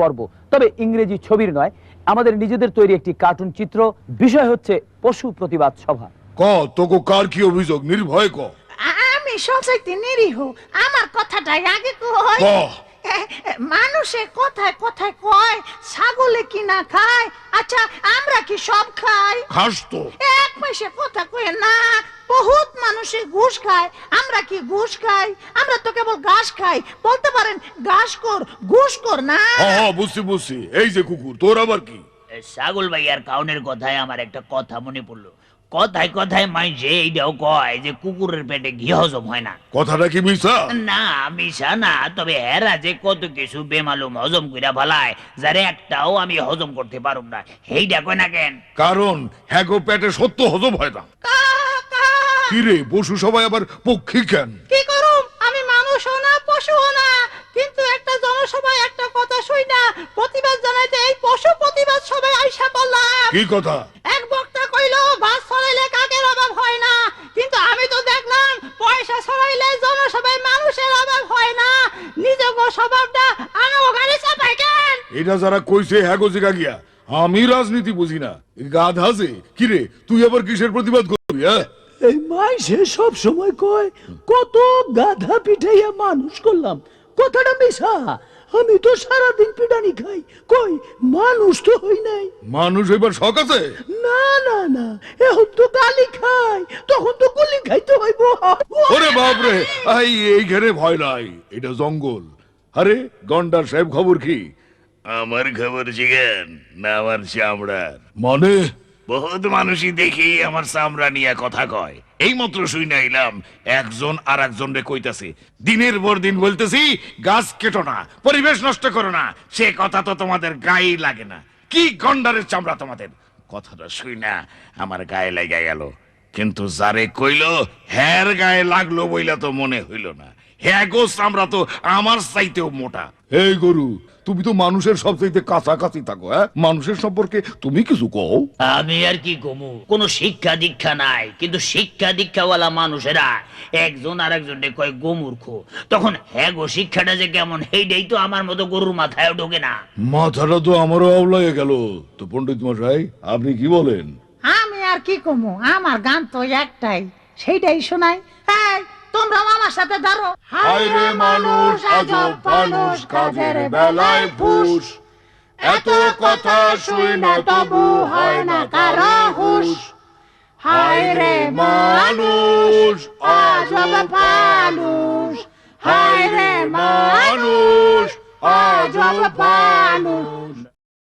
পর্ব। তবে ইংরেজি ছবির নয় আমাদের নিজেদের তৈরি একটি কার্টুন চিত্র। বিষয় হচ্ছে পশু প্রতিবাদ সভা। ক তোকে কার কি অভিযোগ? নির্ভয় ক। আমি নিরীহ। আমার কথাটাই আগে কই। ক। মানুষে কথায় কথায় কয় ছাগলে কি না খায়? আচ্ছা আমরা কি সব খাই? খাস তো। এক পয়সা কথা কয়ে না বহুত মানুষে ঘুষ খায় আমরা কি ঘুষ খাই? আমরা তো কেবল ঘাস খাই। বলতে পারেন ঘাস কর ঘুষ কর না। হ হ বুঝছি বুঝছি। এই যে কুকুর তোর আবার কি? এ, ছাগল ভাইয়ার কাউনের কথায় আমার একটা কথা মনে পড়ল। কথায় কথায় মাইছে এইটাও কয় যে কুকুরের পেটে ঘি হজম হয় না। কথাটা কি মিশা না মিশা না তবে হেরা যে কত কিছু বেমালুম হজম কইরা ফেলায় যার একটাও আমি হজম করতে পারুম না। হেইটা কয় না কেন? কারণ হ্যাঁ গো পেটে সত্য হজম হয় না। কা, কা। কি রে পশু সবাই আবার পক্ষী কেন? কি করুম? আমি মানুষও না পশুও না। কিন্তু একটা জনসভায় একটা কথা শুই না প্রতিবাদ জানাইতে এই পশু প্রতিবাদ সবাই আইসা করলাম কি কথা? এক বক্তা কইলো গাছ ছড়াইলে কাকের অভাব হয় না? কিন্তু আমি তো দেখলাম পয়সা ছড়াইলে জনসভায় মানুষের অভাব হয় না। নিজের স্বভাবটা আমি ওখানে চাপাই কেন? এটা যারা কইছে হ্যাঁ গো জিগা গিয়া। আমি রাজনীতি বুঝি না। গাধা যে। কিরে তুই আবার কিসের প্রতিবাদ করবি হ্যাঁ? এই মাইসে সব সময় কয় কত গাধা পিঠাইয়া মানুষ করলাম। কথাটা মিশা আমি তো সারাদিন পিটানি খাই। কই মানুষ তো হই নাই। মানুষ এবার শখ আছে? না না না। এখন তো গালি খাই। তখন তো গুলি খাইতে হইব ওরে বাপরে আই এইখানে ভয় নাই। এটা জঙ্গল। আরে গন্ডার সাহেব খবর কি? আমার খবর জিগেন না আমার চামড়ার। মানে? বহুত মানুষই দেখি আমার চামড়া নিয়ে কথা কয়। এই মাত্র শুই নাইলাম একজন আর একজন রে কইতাছে, দিনের পর দিন বলতেছি, গাছ কেটো না, পরিবেশ নষ্ট করো না, সে কথা তো তোমাদের গায়ে লাগে না। কি গন্ডারের চামড়া তোমাদের? কথাটা শুই না, আমার গায়ে লেগে গেল। কিন্তু যারে কইলো, হ্যার গায়ে লাগল বইলা তো মনে হইল না। হ্যাঁ গো, চামড়া তো আমার চাইতেও মোটা। এই গরু তুমি তো মানুষের সবচাইতে কাছাকাছি থাকো হ্যাঁ? মানুষের সম্পর্কে তুমি কিছু কও। আমি আর কি কমু? কোনো শিক্ষা দীক্ষা নাই কিন্তু শিক্ষা দীক্ষাওয়ালা মানুষেরা একজন আর একজন কয় গোমূর্খ তখন হ্যাঁ গো শিক্ষাটা যে কেমন সেইটাই তো আমার মতো গরুর মাথায় ঢোকে না। মাথাটা তো আমারও আওলায় গেল। তো পণ্ডিত মশাই আপনি কি বলেন? আমি আর কি কমু? আমার গান তো একটাই সেইটাই শোনাই। এই তোমরা আমার সাথে ধরো। হায় রে মানুষ, আজব মানুষ, কাজের বেলায় ফুস। এত কথা শুই না তবু হয় না কারও হুশ। হায় রে মানুষ আজব মানুষ। হায় রে মানুষ আজব মানুষ।